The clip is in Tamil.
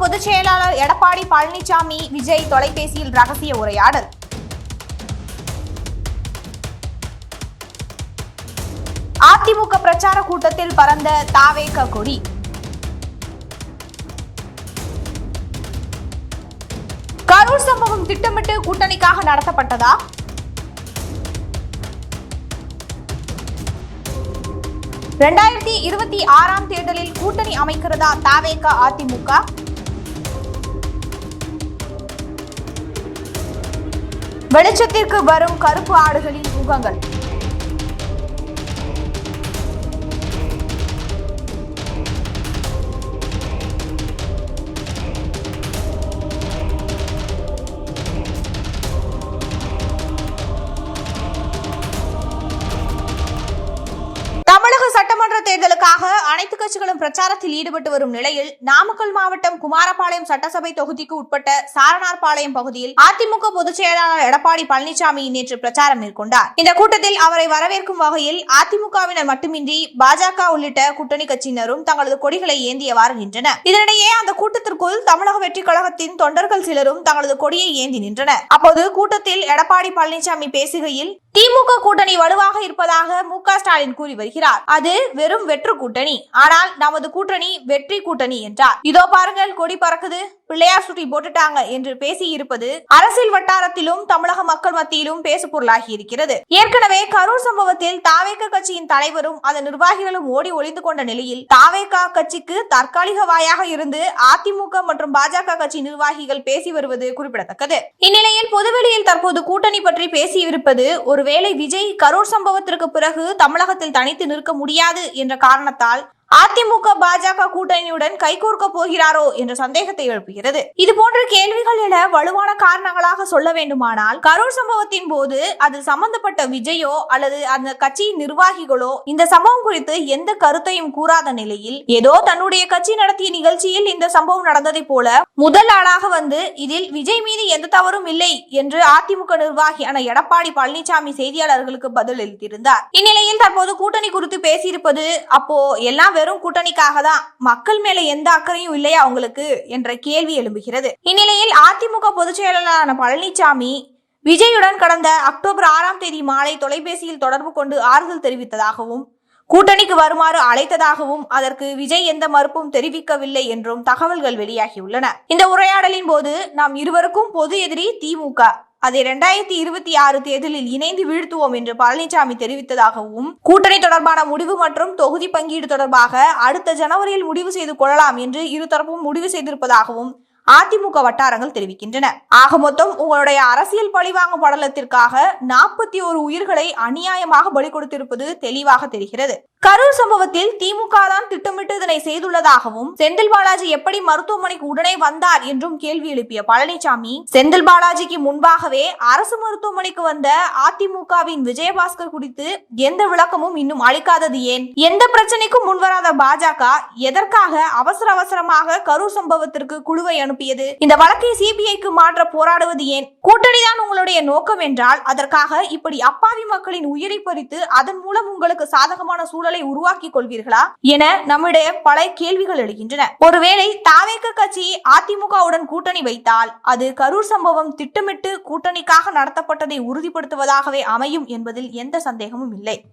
பொதுச் செயலாளர் எடப்பாடி பழனிசாமி விஜய் தொலைபேசியில் ரகசிய உரையாடல். அதிமுக பிரச்சார கூட்டத்தில் பறந்த தாவேக கொடி. கரூர் சம்பவம் திட்டமிட்டு கூட்டணிக்காக நடத்தப்பட்டதா? இரண்டாயிரத்தி இருபத்தி ஆறாம் தேர்தலில் கூட்டணி அமைக்கிறதா தாவேக அதிமுக? வெளிச்சத்திற்கு வரும் கருப்பு ஆடுகளின் முகங்கள். தேர்தலுக்காக அனைத்து கட்சிகளும் பிரச்சாரத்தில் ஈடுபட்டு வரும் நிலையில் நாமக்கல் மாவட்டம் குமாரபாளையம் சட்டசபை தொகுதிக்கு உட்பட்ட சாரணார்பாளையம் பகுதியில் அதிமுக பொதுச் செயலாளர் எடப்பாடி பழனிசாமி நேற்று பிரச்சாரம் மேற்கொண்டார். இந்த கூட்டத்தில் அவரை வரவேற்கும் வகையில் அதிமுகவினர் மட்டுமின்றி பாஜக உள்ளிட்ட கூட்டணி கட்சியினரும் தங்களது கொடிகளை ஏந்தியவாறு நின்றனர். இதனிடையே அந்த கூட்டத்திற்குள் தமிழக வெற்றி கழகத்தின் தொண்டர்கள் சிலரும் தங்களது கொடியை ஏந்தி நின்றனர். அப்போது கூட்டத்தில் எடப்பாடி பழனிசாமி பேசுகையில் திமுக கூட்டணி வலுவாக இருப்பதாக மு ஸ்டாலின் கூறி வருகிறார். அது வெறும் வெற்று கூட்டணி. ஆனால் நமது கூட்டணி வெற்றி கூட்டணி என்றார். இதோ பாருங்கள் கொடி பறக்குது. பிள்ளையார் சுற்றி போட்டுட்டாங்க என்று பேசியிருப்பது அரசியல் வட்டாரத்திலும் தமிழக மக்கள் மத்தியிலும் பேசு பொருளாகி இருக்கிறது. ஏற்கனவே கரூர் சம்பவத்தில் தாவேக கட்சியின் தலைவரும் அதன் நிர்வாகிகளும் ஓடி ஒளிந்து கொண்ட நிலையில் தாவேகா கட்சிக்கு தற்காலிக வாயாக இருந்து அதிமுக மற்றும் பாஜக கட்சி நிர்வாகிகள் பேசி வருவது குறிப்பிடத்தக்கது. இந்நிலையில் பொதுவெளியில் தற்போது கூட்டணி பற்றி பேசியிருப்பது ஒருவேளை விஜய் கரூர் சம்பவத்திற்கு பிறகு தமிழகத்தில் தனித்து நிற்க முடியாது என்ற காரணத்தால் அதிமுக பாஜக கூட்டணியுடன் கைகோர்க்க போகிறாரோ என்ற சந்தேகத்தை எழுப்புகிறது. இது போன்ற கேள்விகள் என வலுவான காரணங்களாக சொல்ல வேண்டுமானால் கரூர் சம்பவத்தின் போது அதில் சம்பந்தப்பட்ட விஜயோ அல்லது அந்த கட்சியின் நிர்வாகிகளோ இந்த சம்பவம் குறித்து எந்த கருத்தையும் கூறாத நிலையில் ஏதோ தன்னுடைய கட்சி நடத்திய நிகழ்ச்சியில் இந்த சம்பவம் நடந்ததை போல முதல் ஆளாக வந்து இதில் விஜய் மீது எந்த தவறும் இல்லை என்று அதிமுக நிர்வாகியான எடப்பாடி பழனிசாமி செய்தியாளர்களுக்கு பதில் அளித்திருந்தார் இந்நிலையில் தற்போது கூட்டணி குறித்து பேசியிருப்பது அப்போ எல்லாம் வெறும் கூட்டணிக்காக தான் மக்கள் மேல எந்த அக்கறையும் இல்லையா அவங்களுக்கு என்ற கேள்வி எழும்புகிறது. இந்நிலையில் அதிமுக பொதுச் செயலாளரான பழனிசாமி விஜயுடன் கடந்த அக்டோபர் ஆறாம் தேதி மாலை தொலைபேசியில் தொடர்பு கொண்டு ஆறுதல் தெரிவித்ததாகவும் கூட்டணிக்கு வருமாறு அழைத்ததாகவும் அதற்கு விஜய் எந்த மறுப்பும் தெரிவிக்கவில்லை என்றும் தகவல்கள் வெளியாகியுள்ளன. இந்த உரையாடலின் போது நாம் இருவருக்கும் பொது எதிரி திமுக அதை இரண்டாயிரத்தி இருபத்தி ஆறு தேர்தலில் இணைந்து வீழ்த்துவோம் என்று பழனிசாமி தெரிவித்ததாகவும் கூட்டணி தொடர்பான முடிவு மற்றும் தொகுதி பங்கீடு தொடர்பாக அடுத்த ஜனவரியில் முடிவு செய்து கொள்ளலாம் என்று இருதரப்பும் முடிவு செய்திருப்பதாகவும் அதிமுக வட்டாரங்கள் தெரிவிக்கின்றன. ஆக மொத்தம் உங்களுடைய அரசியல் பழிவாங்கும் படலத்திற்காக நாற்பத்தி ஒரு உயிர்களை அநியாயமாக பலி கொடுத்திருப்பது தெளிவாக தெரிகிறது. கரூர் சம்பவத்தில் திமுக தான் திட்டமிட்டு இதனை செய்துள்ளதாகவும் செந்தில் பாலாஜி எப்படி மருத்துவமனைக்கு உடனே வந்தார் என்றும் கேள்வி எழுப்பிய பழனிசாமி செந்தில் பாலாஜிக்கு முன்பாகவே அரசு மருத்துவமனைக்கு வந்த அதிமுகவின் விஜயபாஸ்கர் குறித்து எந்த விளக்கமும் இன்னும் அளிக்காதது ஏன்? எந்த பிரச்சனைக்கும் முன்வராத பாஜக எதற்காக அவசர அவசரமாக கரூர் சம்பவத்திற்கு குழுவை அனுப்பியது? இந்த வழக்கை சிபிஐக்கு மாற்ற போராடுவது ஏன்? கூட்டணிதான் உங்களுடைய நோக்கம் என்றால் அதற்காக இப்படி அப்பாவி மக்களின் உயிரை பறித்து அதன் மூலம் உங்களுக்கு சாதகமான சூழல் உருவாக்கிக் கொள்வீர்களா என நம்முடைய பல கேள்விகள் எழுகின்றன. ஒருவேளை தாவேக்க கட்சி அதிமுகவுடன் கூட்டணி வைத்தால் அது கரூர் சம்பவம் திட்டமிட்டு கூட்டணிக்காக நடத்தப்பட்டதை உறுதிப்படுத்துவதாகவே அமையும் என்பதில் எந்த சந்தேகமும் இல்லை.